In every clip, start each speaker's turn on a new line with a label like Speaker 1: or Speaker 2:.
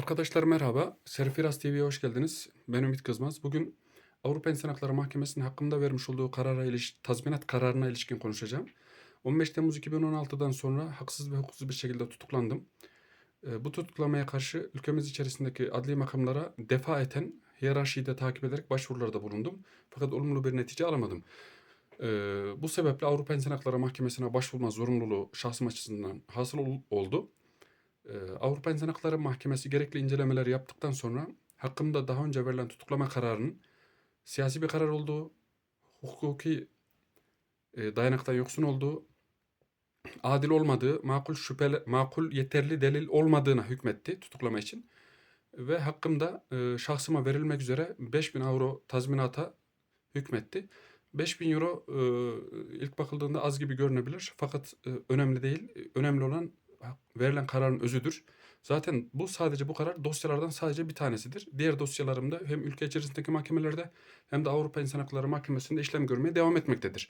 Speaker 1: Arkadaşlar merhaba. Serfiraz TV'ye hoş geldiniz. Ben Ümit Kızmaz. Bugün Avrupa İnsan Hakları Mahkemesi'nin hakkında vermiş olduğu karara iliş tazminat kararına ilişkin konuşacağım. 15 Temmuz 2016'dan sonra haksız ve hukuksuz bir şekilde tutuklandım. Ee, Bu tutuklamaya karşı ülkemiz içerisindeki adli makamlara defaeten hiyerarşiyi de takip ederek başvurularda bulundum. Fakat olumlu bir netice alamadım. Ee, Bu sebeple Avrupa İnsan Hakları Mahkemesi'ne başvurma zorunluluğu şahsım açısından hasıl ol- oldu. Ee, Avrupa İnsan Hakları Mahkemesi gerekli incelemeleri yaptıktan sonra hakkımda daha önce verilen tutuklama kararının siyasi bir karar olduğu, hukuki e, dayanaktan yoksun olduğu, adil olmadığı, makul şüpheli, makul yeterli delil olmadığına hükmetti tutuklama için. Ve hakkımda e, şahsıma verilmek üzere 5000 euro tazminata hükmetti. 5000 euro e, ilk bakıldığında az gibi görünebilir fakat önemli değil. Önemli olan verilen kararın özüdür. Zaten bu sadece bu karar dosyalardan sadece bir tanesidir. Diğer dosyalarımda hem ülke içerisindeki mahkemelerde hem de Avrupa İnsan Hakları Mahkemesi'nde işlem görmeye devam etmektedir.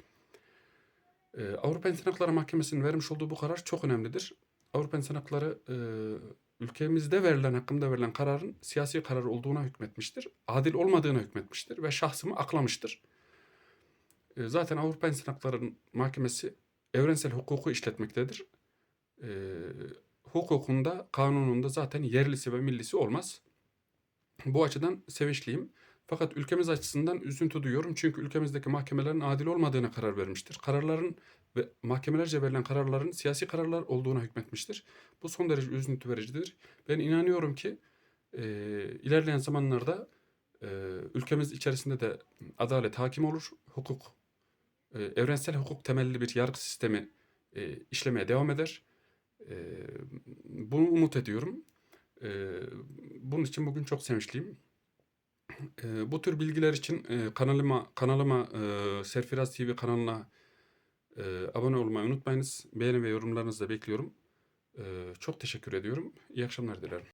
Speaker 1: Ee, Avrupa İnsan Hakları Mahkemesi'nin vermiş olduğu bu karar çok önemlidir. Avrupa İnsan Hakları e, ülkemizde verilen, hakkında verilen kararın siyasi karar olduğuna hükmetmiştir. Adil olmadığına hükmetmiştir ve şahsımı aklamıştır. E, zaten Avrupa İnsan Hakları Mahkemesi evrensel hukuku işletmektedir. E, hukukunda, kanununda zaten yerlisi ve millisi olmaz. Bu açıdan sevinçliyim. Fakat ülkemiz açısından üzüntü duyuyorum. Çünkü ülkemizdeki mahkemelerin adil olmadığına karar vermiştir. Kararların ve mahkemelerce verilen kararların siyasi kararlar olduğuna hükmetmiştir. Bu son derece üzüntü vericidir. Ben inanıyorum ki e, ilerleyen zamanlarda e, ülkemiz içerisinde de adalet hakim olur. Hukuk, e, evrensel hukuk temelli bir yargı sistemi e, işlemeye devam eder. E, bunu umut ediyorum. E, bunun için bugün çok sevinçliyim. E, bu tür bilgiler için e, kanalıma kanalıma e, Serfiraz TV kanalına e, abone olmayı unutmayınız. Beğeni ve yorumlarınızı da bekliyorum. E, çok teşekkür ediyorum. İyi akşamlar dilerim.